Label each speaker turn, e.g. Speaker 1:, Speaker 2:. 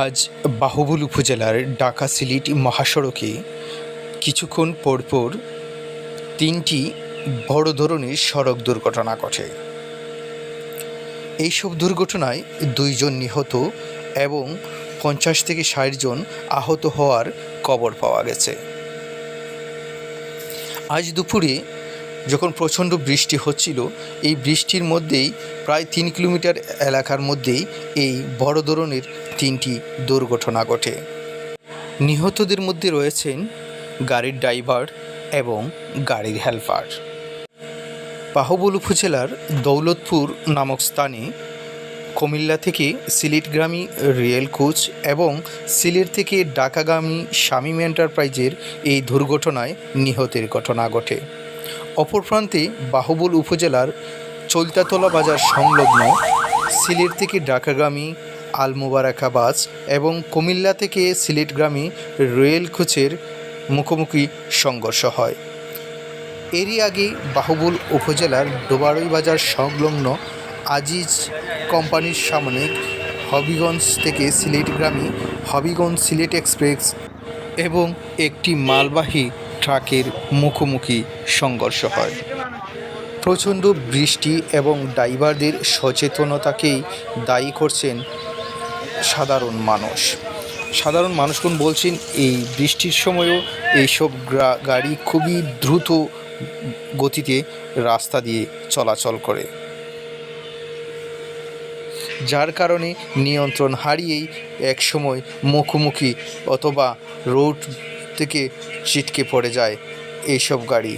Speaker 1: আজ বাহুবল উপজেলার ঢাকা সিলেট মহাসড়কে কিছুক্ষণ পরপর তিনটি বড় ধরনের সড়ক দুর্ঘটনা ঘটে। এইসব দুর্ঘটনায় দুইজন নিহত এবং পঞ্চাশ থেকে ষাট জন আহত হওয়ার খবর পাওয়া গেছে। আজ দুপুরে যখন প্রচণ্ড বৃষ্টি হচ্ছিল, এই বৃষ্টির মধ্যেই, প্রায় তিন কিলোমিটার এলাকার মধ্যেই এই বড় ধরনের তিনটি দুর্ঘটনা ঘটে। নিহতদের মধ্যে রয়েছেন গাড়ির ড্রাইভার এবং গাড়ির হেল্পার। বাহুবল উপজেলার দৌলতপুর নামক স্থানে কুমিল্লা থেকে সিলেটগ্রামী রেল কোচ এবং সিলেট থেকে ঢাকাগামী শামীম এন্টারপ্রাইজের এই দুর্ঘটনায় নিহতের ঘটনা ঘটে। অপর প্রান্তে বাহুবল উপজেলার চৈতাতলা বাজার সংলগ্ন সিলেট থেকে ঢাকাগামী আলমোবারাকা বাস এবং কুমিল্লা থেকে সিলেটগ্রামী রেল কোচের মুখোমুখি সংঘর্ষ হয়। এরই আগে বাহুবল উপজেলার ডোবারই বাজার সংলগ্ন আজিজ কোম্পানির সামনে হবিগঞ্জ থেকে সিলেটগ্রামী হবিগঞ্জ সিলেট এক্সপ্রেস এবং একটি মালবাহী ট্রাকের মুখোমুখি সংঘর্ষ হয়। প্রচণ্ড বৃষ্টি এবং ড্রাইভারদের সচেতনতাকেই দায়ী করছেন সাধারণ মানুষ। সাধারণ মানুষগণ বলছেন, এই বৃষ্টির সময়ও এইসব গাড়ি খুবই দ্রুত গতিতে রাস্তা দিয়ে চলাচল করে। যার কারণে নিয়ন্ত্রণ হারিয়েই একসময় মুখোমুখি অথবা রোড থেকে ছিটকে পড়ে যায় এইসব গাড়ি।